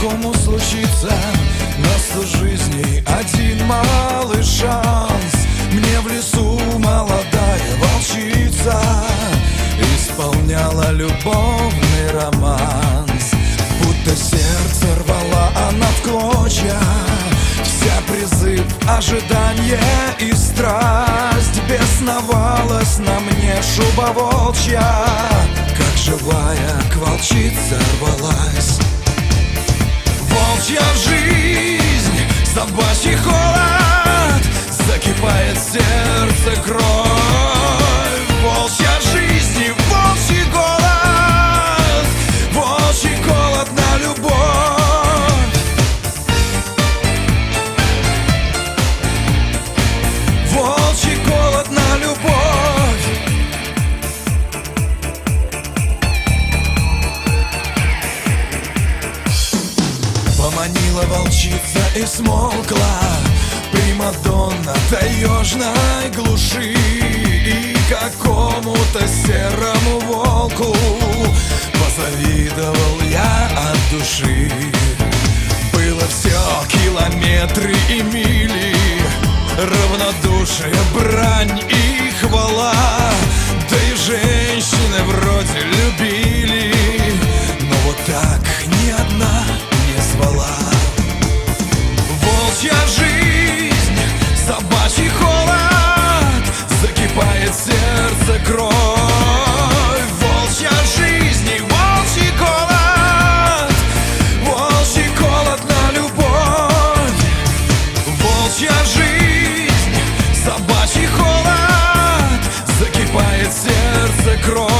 Такому случится? На сто жизней один малый шанс. Мне в лесу молодая волчица Исполняла любовный романс. Будто сердце рвала она в клочья. Вся призыв, ожидание и страсть Бесновалась на мне шуба волчья. Как живая к волчице рвалась Манила волчица и смолкла Примадонна таежной глуши И какому-то серому волку Позавидовал я от души. Было все километры и мили Равнодушие, брань и хвала. Да и женщины вроде любили. сердце кровь.